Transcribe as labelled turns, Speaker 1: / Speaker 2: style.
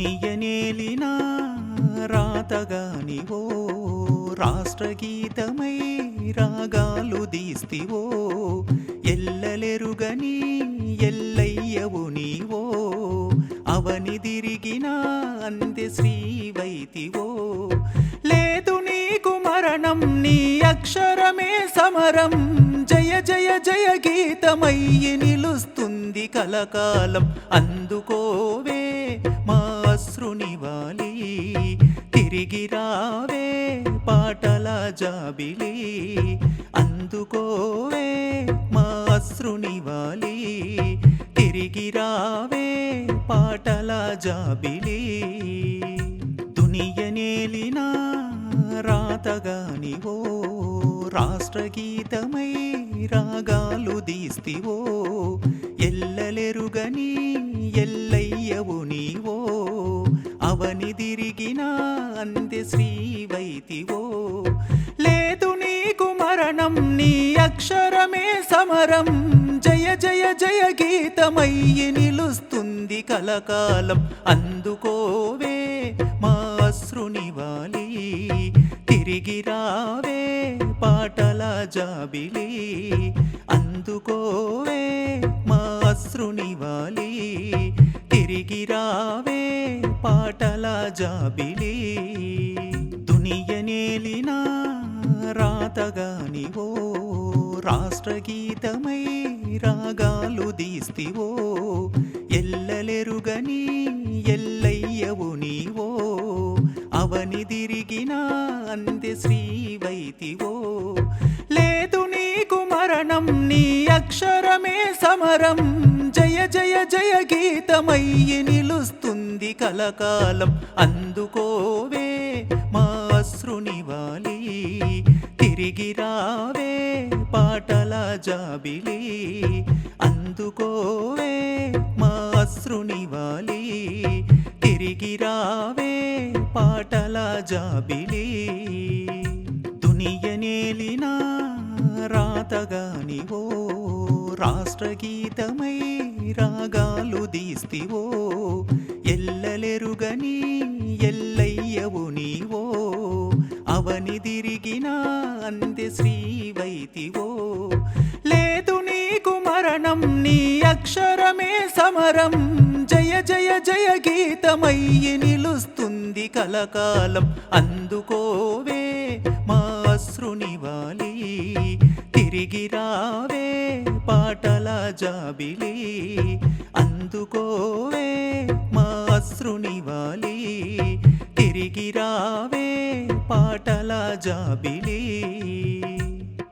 Speaker 1: నియనేలినా రాతగానివో రాష్ట్రగీతమై రాగాలు దీస్తివో ఎల్లలెరుగని ఎల్లయ్యవు నీవో అవని తిరిగిన అంది శ్రీవైతివో. లేదు నీకు మరణం నీ అక్షరమే సమరం జయ జయ జయ గీతమయ్యి నిలుస్తుంది కలకాలం అందుకోవే తిరిగి రావే పాటల జాబిలి. అందుకోవే మా అశ్రునివాలి తిరిగి రావే పాటల జాబిలి. దునియనేలినా రాతగానివో రాష్ట్రగీతమై రాగాలు దీస్తివో. ఎల్లలెరుగని ఎల్లయ్యవు నీవో. తిరిగినా అంది శ్రీవైతివో. లేదు నీకు మరణం నీ అక్షరమే సమరం. జయ జయ జయ గీతమయ్యి నిలుస్తుంది కలకాలం. అందుకోవే మా అశ్రునివాలి తిరిగి రావే పాటల జాబిలి. అందుకోవే మా అశ్రునివాలి తిరిగి రావే పాటల జాబిలి. దునియనేలినా రాతగానివో రాష్ట్రగీతమై రాగాలు దీస్తివో. ఎల్లలెరుగని ఎల్లయ్యవు నీవో అవని తిరిగిన అంది శ్రీవైతివో. లేదు నీకు మరణం నీ అక్షరమే సమరం. జయ జయ జయ గీతమయ్యి నిలుస్తుంది కలకాలం. అందుకోవే మా అశ్రునివాలి తిరిగి రావే పాటల జాబిలి. అందుకోవే మా అశ్రునివాలి తిరిగి రావే పాటల జాబిలి. దునియనేలినా రాతగానివో రాష్ట్రగీతమై రాగాలు దీస్తివో ఎల్లలెరుగని ఎల్లయ్యవు నీవో అవని తిరిగిన అంది శ్రీవైతివో. లేదు నీకు మరణం నీ అక్షరమే సమరం జయ జయ జయ గీతమయ్యి నిలుస్తుంది కలకాలం. అందుకోవే మా అశ్రునివాలి తిరిగి రావే పాటల జాబిలి. అందుకోవే మా అశ్రునివాలి తిరిగి రావే పాటల జాబిలి.